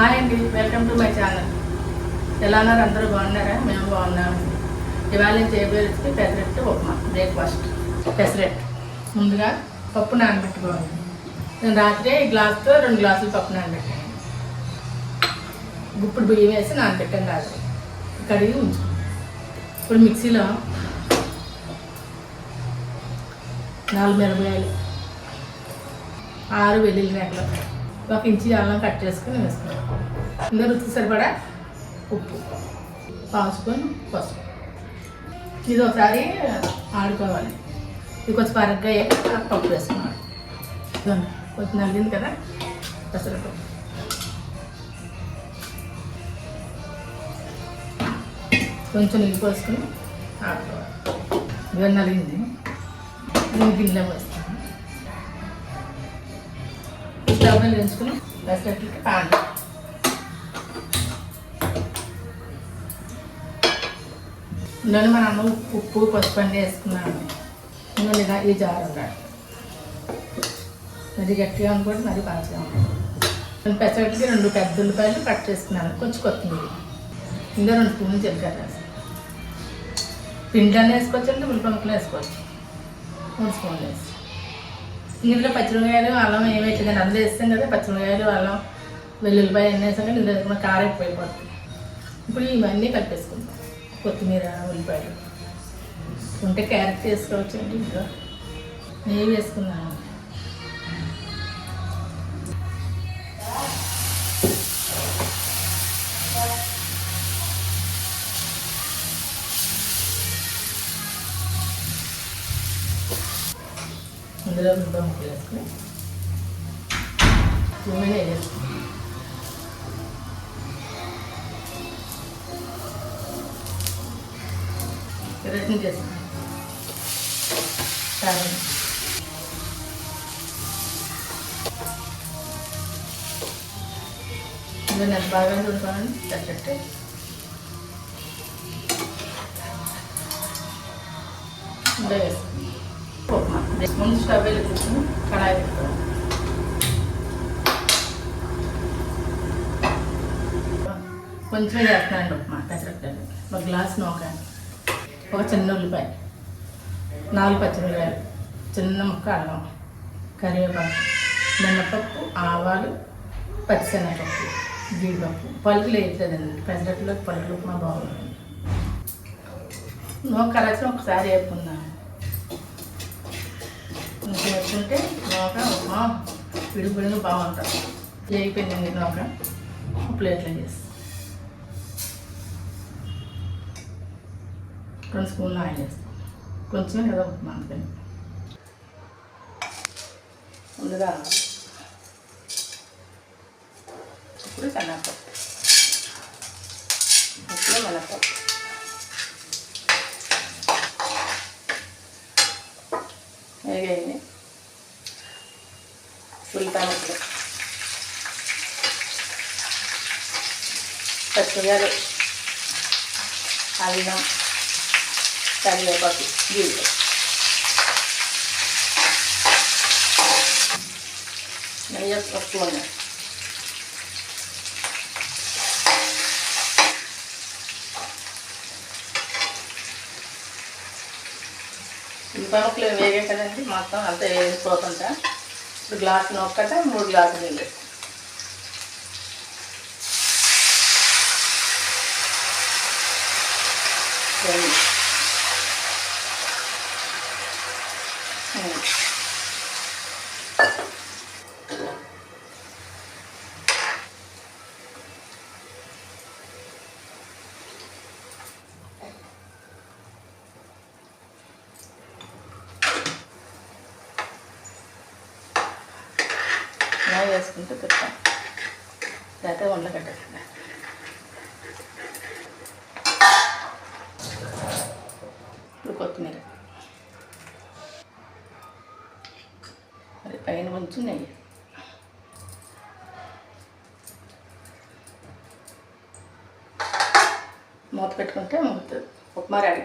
Hi అండి welcome to my channel ఎలా ఉన్నారు? అందరూ బాగున్నారా? మేము బాగున్నాము ఇవాళ నేను చేయబోయే రెసిపీ పెసరెట్టు ఉప్మా బ్రేక్ఫాస్ట్ పెసరెట్ ముందుగా పప్పు నానబెట్టుకోవాలి. నేను రాత్రి ఈ గ్లాస్తో రెండు గ్లాసులు పప్పు నానబెట్టాను. గుప్పుడు బియ్యం వేసి నానబెట్టాను రాత్రి. కడిగి ఉంచు ఇప్పుడు మిక్సీలో నాలుగు మిరపకాయలు ఆరు వెల్లుల్లి రేకలు ఒక ఇంచి అల్లం కట్ చేసుకొని వేసుకున్నాం ఇందులో రుచి సరిపడా ఉప్పు పావు స్పూన్ పసుపు. ఇది ఒకసారి ఆడుకోవాలి. ఇది కొంచెం పరగ్గా అయ్యాక పప్పు వేసుకున్నాడు కొంచెం నల్లింది కదా పెసరపప్పు. కొంచెం నీళ్ళు పోసుకొని ఆడుకోవాలి. ఇవన్నీ నలిగింది. నేను గిన్నెలో పోసుకుని డబ్బులు మీద వేసుకుని పెసరట్లకి పాలు ఇందులో మన అమ్మ ఉప్పు పసుపు అన్నీ వేసుకున్నాను. ఇందులో ఇలా ఈ జారు ఉండాలి మరి గట్టిగా అనుకోండి మరి పలచగా ఉంటుంది నేను రెండు పెద్ద ఉల్లిపాయలు కట్ చేసుకున్నాను కొంచెం కొత్తిమీర. ఇంకా రెండు స్పూన్లు జీలకర్ర వేస్తాను పిండి అన్నీ వేసుకోవచ్చు అంటే ఉల్లిపాయ వేసుకోవచ్చు. మూడు స్పూన్లు వేసి ఇందులో పచ్చిమిరకాయలు అల్లం ఏమైతుందండి అందులో వేస్తాం కదా పచ్చిమిరకాయలు అల్లం వెల్లుల్లిపాయ ఎన్ని వేసాం కానీ ఇందులో వేసుకున్న కారం ఎక్కువ ఇప్పుడు ఇవన్నీ కలిపేసుకుంటాం కొత్తిమీర ఉల్లిపాయలు. ఉంటే క్యారెట్ వేసుకోవచ్చు అండి ఇంట్లో నెయ్యి వేసుకున్నాను ఇందులో ఉల్లిపాయ ముక్కలు వేసుకుని నూనె వేసుకుని రెడ్ని చేసుకుని కారం ఇందులో నేను బాగా చూడుకోవాలని తగ్గట్టు. ఇందులో వేసుకుని ముందు స్టవ్ వెలిగించుకుని కడాయి పెట్టుకోవాలి కొంచెం చేస్తున్నానండి ఉప్మా పెసరట్టండి ఒక గ్లాస్ నూక ఒక చిన్న ఉల్లిపాయ నాలుగు పచ్చిమిరపాయలు చిన్న ముక్క అల్లం. కరివేపాకు. మినపప్పు ఆవాలు పచ్చిశనగపప్పు జీడిపప్పు పలుకులు వేయట్లేదండి పెసరట్లో పలుకులు ఉప్మా బాగుంటుంది నూక కలసిన ఒకసారి వేపుకుందాం వేసుకుంటే నోక ఉప్మా విడిపోయిన బాగుంటుంది వేగిపోయిందండి నూక ప్లేట్లో చేసి రెండు స్పూన్లు ఆయిల్ వేస్తాం. కొంచెం కదా ఉప్మా అంతే. ముందుగా ఇప్పుడు కన్నాపప్పు ఇప్పుడు మినపప్పు. ఉల్లిపాయ ముక్కలు అల్లం కరివేపాకు జీడిపప్పు నెయ్యి ఒక ఉన్నాయి ఉల్లిపాయ వేగే కదండి మొత్తం అంతా వేసిపోతుంటా ఇప్పుడు గ్లాసు నొక్కట మూడు గ్లాసులు నీళ్ళు రెండు మూడు. బాగా వేసుకుంటూ తిప్పాలి లేకపోతే ఉండగట్టకుండా ఇప్పుడు కొత్తిమీర. మరి పైన కొంచెం నెయ్యి. మూత పెట్టుకుంటే మూత ఉప్మా రెడీ.